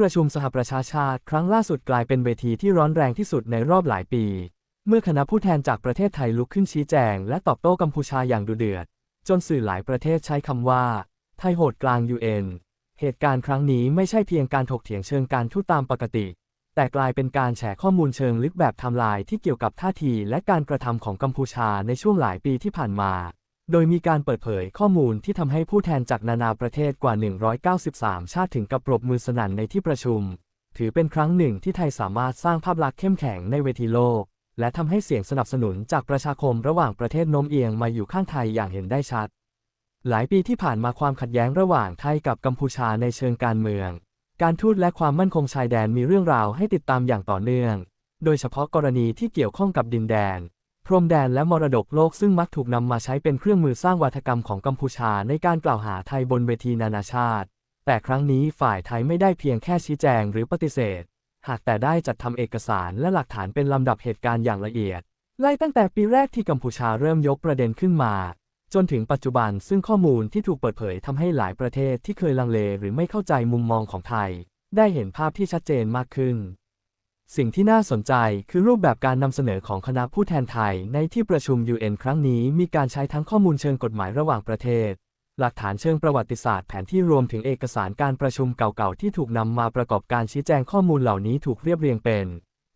ประชุมสหประชาชาติ ครั้งล่าสุดกลายเป็นเวทีที่ร้อนแรงที่สุดในรอบหลายปี เมื่อคณะผู้แทนจากประเทศไทยลุกขึ้นชี้แจง และตอบโต้กัมพูชาอย่างดุเดือด จนสื่อหลายประเทศใช้คำว่า ไทยโหดกลาง UN เหตุการณ์ครั้งนี้ไม่ใช่เพียงการถกเถียงเชิงการทูตตามปกติ แต่กลายเป็นการแฉข้อมูลเชิงลึกแบบทม์ไลน์ที่เกี่ยวกับท่าทีและการกระทำของกัมพูชาในช่วงหลายปีที่ผ่านมา โดยมีการเปิดเผยข้อมูลที่ทำให้ผู้แทนจากนานาประเทศกว่า 193 ชาติถึงกับปรบมือสนั่นในที่ประชุม ถือเป็นครั้งหนึ่งที่ไทยสามารถสร้างภาพลักษณ์เข้มแข็งในเวทีโลก และทำให้เสียงสนับสนุนจากประชาคมระหว่างประเทศโน้มเอียงมาอยู่ข้างไทยอย่างเห็นได้ชัด หลายปีที่ผ่านมาความขัดแย้งระหว่างไทยกับกัมพูชาในเชิงการเมือง การทูตและความมั่นคงชายแดนมีเรื่องราวให้ติดตามอย่างต่อเนื่อง โดยเฉพาะกรณีที่เกี่ยวข้องกับดินแดน พรมแดนและมรดกโลกซึ่งมักถูกนำมาใช้เป็นเครื่องมือสร้างวัฒกรรมของกัมพูชาในการกล่าวหาไทยบนเวทีนานาชาติ แต่ครั้งนี้ฝ่ายไทยไม่ได้เพียงแค่ชี้แจงหรือปฏิเสธ หากแต่ได้จัดทำเอกสารและหลักฐานเป็นลำดับเหตุการณ์อย่างละเอียด ไล่ตั้งแต่ปีแรกที่กัมพูชาเริ่มยกประเด็นขึ้นมา จนถึงปัจจุบันซึ่งข้อมูลที่ถูกเปิดเผยทำให้หลายประเทศที่เคยลังเลหรือไม่เข้าใจมุมมองของไทย ได้เห็นภาพที่ชัดเจนมากขึ้น สิ่งที่น่าสนใจคือรูปแบบการนำเสนอของคณะผู้แทนไทยในที่ประชุม UN ครั้งนี้มีการใช้ทั้งข้อมูลเชิงกฎหมายระหว่างประเทศ หลักฐานเชิงประวัติศาสตร์แผนที่รวมถึงเอกสารการประชุมเก่าๆ ที่ถูกนำมาประกอบการชี้แจงข้อมูลเหล่านี้ถูกเรียบเรียงเป็น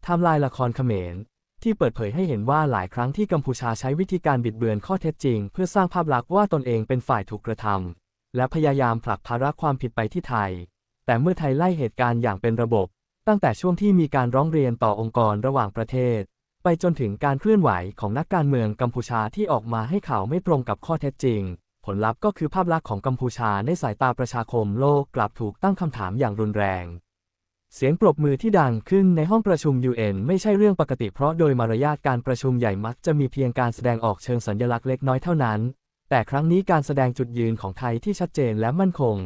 ไทม์ไลน์ละครเขมร ที่เปิดเผยให้เห็นว่าหลายครั้งที่กัมพูชาใช้วิธีการบิดเบือนข้อเท็จจริง เพื่อสร้างภาพลักษณ์ว่าตนเองเป็นฝ่ายถูกกระทำและพยายามผลักภาระความผิดไปที่ไทย แต่เมื่อไทยไล่เหตุการณ์อย่างเป็นระบบ ตั้งแต่ช่วงที่มีการร้องเรียนต่อองค์กรระหว่างประเทศ ไปจนถึงการเคลื่อนไหวของนักการเมืองกัมพูชาที่ออกมาให้ข่าวไม่ตรงกับข้อเท็จจริง ผลลัพธ์ก็คือภาพลักษณ์ของกัมพูชาในสายตาประชาคมโลกกลับถูกตั้งคำถามอย่างรุนแรง เสียงปรบมือที่ดังขึ้นในห้องประชุม UN ไม่ใช่เรื่องปกติเพราะโดยมารยาทการประชุมใหญ่มักจะมีเพียงการแสดงออกเชิงสัญลักษณ์เล็กน้อยเท่านั้น แต่ครั้งนี้การแสดงจุดยืนของไทยที่ชัดเจนและมั่นคง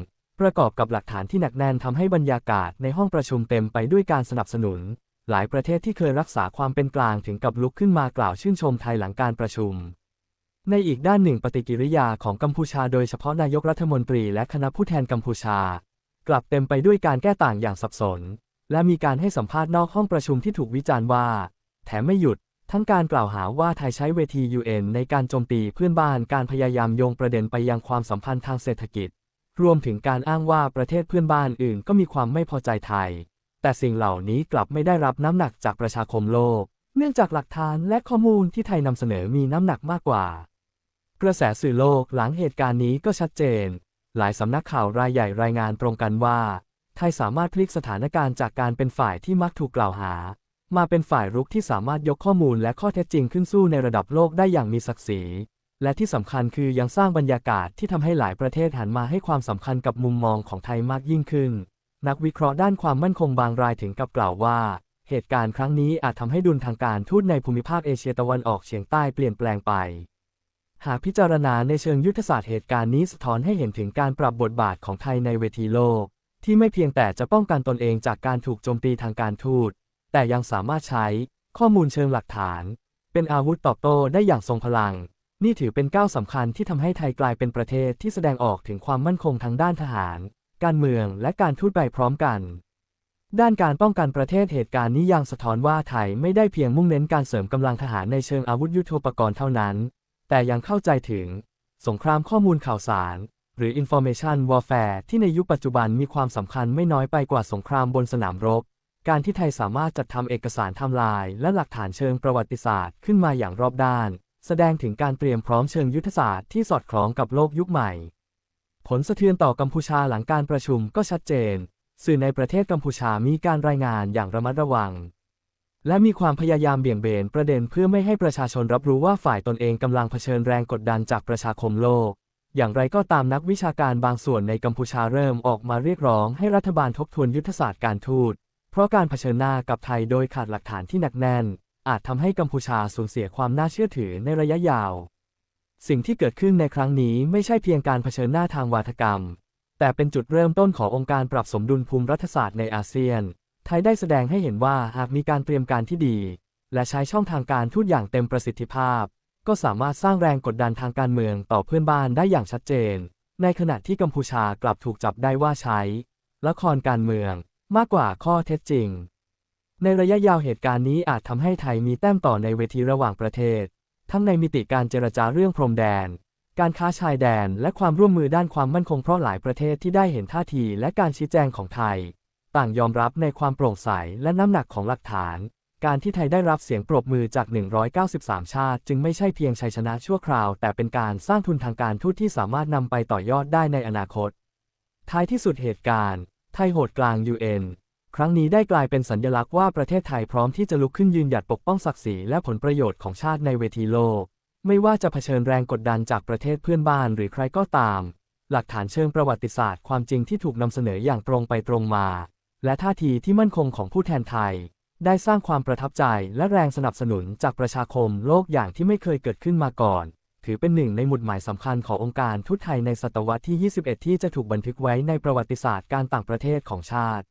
ประกอบกับหลักฐานที่หนักแน่นทำให้บรรยากาศในห้องประชุมเต็มไปด้วยการสนับสนุน หลายประเทศที่เคยรักษาความเป็นกลางถึงกับลุกขึ้นมากล่าวชื่นชมไทยหลังการประชุม ในอีกด้านหนึ่งปฏิกิริยาของกัมพูชาโดยเฉพาะนายกรัฐมนตรีและคณะผู้แทนกัมพูชา กลับเต็มไปด้วยการแก้ต่างอย่างสับสน และมีการให้สัมภาษณ์นอกห้องประชุมที่ถูกวิจารณ์ว่า แถมไม่หยุดทั้งการกล่าวหาว่าไทยใช้เวที UN ในการโจมตีเพื่อนบ้านการพยายามโยงประเด็นไปยังความสัมพันธ์ทางเศรษฐกิจ รวมถึงการอ้างว่าประเทศเพื่อนบ้านอื่นก็มีความไม่พอใจไทย แต่สิ่งเหล่านี้กลับไม่ได้รับน้ำหนักจากประชาคมโลก เนื่องจากหลักฐานและข้อมูลที่ไทยนำเสนอมีน้ำหนักมากกว่า กระแสสื่อโลกหลังเหตุการณ์นี้ก็ชัดเจน หลายสำนักข่าวรายใหญ่รายงานตรงกันว่า ไทยสามารถพลิกสถานการณ์จากการเป็นฝ่ายที่มักถูกกล่าวหา มาเป็นฝ่ายรุกที่สามารถยกข้อมูลและข้อเท็จจริงขึ้นสู้ในระดับโลกได้อย่างมีศักดิ์ศรี และที่สำคัญคือยังสร้างบรรยากาศที่ทำให้หลายประเทศหันมาให้ความสำคัญกับมุมมองของไทยมากยิ่งขึ้น นักวิเคราะห์ด้านความมั่นคงบางรายถึงกับกล่าวว่า เหตุการณ์ครั้งนี้อาจทำให้ดุลทางการทูตในภูมิภาคเอเชียตะวันออกเฉียงใต้เปลี่ยนแปลงไป หากพิจารณาในเชิงยุทธศาสตร์เหตุการณ์นี้สะท้อนให้เห็นถึงการปรับบทบาทของไทยในเวทีโลก ที่ไม่เพียงแต่จะป้องกันตนเองจากการถูกโจมตีทางการทูต แต่ยังสามารถใช้ข้อมูลเชิงหลักฐาน เป็นอาวุธตอบโต้ได้อย่างทรงพลัง นี่ถือเป็นก้าวสำคัญที่ทำให้ไทยกลายเป็นประเทศที่แสดงออกถึงความมั่นคงทางด้านทหาร การเมืองและการทูตไปพร้อมกัน ด้านการป้องกันประเทศเหตุการณ์นี้ยังสะท้อนว่าไทยไม่ได้เพียงมุ่งเน้นการเสริมกำลังทหารในเชิงอาวุธยุโทโธปกรณ์เท่านั้น แต่ยังเข้าใจถึง สงครามข้อมูลข่าวสาร หรือ information warfare ที่ในยุคปัจจุบันมีความสำคัญไม่น้อยไปกว่าสงครามบนสนามรบ การที่ไทยสามารถจัดทำเอกสารทม์ไลน์และหลักฐานเชิงประวัติศาสตร์ขึ้นมาอย่างรอบด้าน แสดงถึงการเตรียมพร้อมเชิงยุทธศาสตร์ที่สอดคล้องกับโลกยุคใหม่ ผลสะเทือนต่อกัมพูชาหลังการประชุมก็ชัดเจน สื่อในประเทศกัมพูชามีการรายงานอย่างระมัดระวัง และมีความพยายามเบี่ยงเบนประเด็นเพื่อไม่ให้ประชาชนรับรู้ว่าฝ่ายตนเองกำลังเผชิญแรงกดดันจากประชาคมโลก อย่างไรก็ตามนักวิชาการบางส่วนในกัมพูชาเริ่มออกมาเรียกร้องให้รัฐบาลทบทวนยุทธศาสตร์การทูต เพราะการเผชิญหน้ากับไทยโดยขาดหลักฐานที่หนักแน่น อาจทำให้กัมพูชาสูญเสียความน่าเชื่อถือในระยะยาว สิ่งที่เกิดขึ้นในครั้งนี้ไม่ใช่เพียงการเผชิญหน้าทางวาทกรรม แต่เป็นจุดเริ่มต้นขององค์การปรับสมดุลภูมิรัฐศาสตร์ในอาเซียน ไทยได้แสดงให้เห็นว่าหากมีการเตรียมการที่ดี และใช้ช่องทางการทูตอย่างเต็มประสิทธิภาพ ก็สามารถสร้างแรงกดดันทางการเมืองต่อเพื่อนบ้านได้อย่างชัดเจน ในขณะที่กัมพูชากลับถูกจับได้ว่าใช้ละครการเมืองมากกว่าข้อเท็จจริง ในระยะยาวเหตุการณ์นี้อาจทำให้ไทยมีแต้มต่อในเวทีระหว่างประเทศ ทั้งในมิติการเจรจาเรื่องพรมแดน การค้าชายแดน และความร่วมมือด้านความมั่นคงเพราะหลายประเทศที่ได้เห็นท่าทีและการชี้แจงของไทย ต่างยอมรับในความโปร่งใสและน้ำหนักของหลักฐาน การที่ไทยได้รับเสียงปรบมือจาก 193 ชาติ จึงไม่ใช่เพียงชัยชนะชั่วคราว แต่เป็นการสร้างทุนทางการทูตที่สามารถนำไปต่อยอดได้ในอนาคตท้ายที่สุดเหตุการณ์ ไทยโหดกลาง UN ครั้งนี้ได้กลายเป็นสัญลักษณ์ว่าประเทศไทยพร้อมที่จะลุกขึ้นยืนหยัดปกป้องศักดิ์ศรีและผลประโยชน์ของชาติในเวทีโลก ไม่ว่าจะเผชิญแรงกดดันจากประเทศเพื่อนบ้านหรือใครก็ตาม หลักฐานเชิงประวัติศาสตร์ความจริงที่ถูกนำเสนออย่างตรงไปตรงมา และท่าทีที่มั่นคงของผู้แทนไทย ได้สร้างความประทับใจและแรงสนับสนุนจากประชาคมโลกอย่างที่ไม่เคยเกิดขึ้นมาก่อน ถือเป็นหนึ่งในหมุดหมายสำคัญขององค์การทูตไทยในศตวรรษที่ 21 ที่จะถูกบันทึกไว้ในประวัติศาสตร์การต่างประเทศของชาติ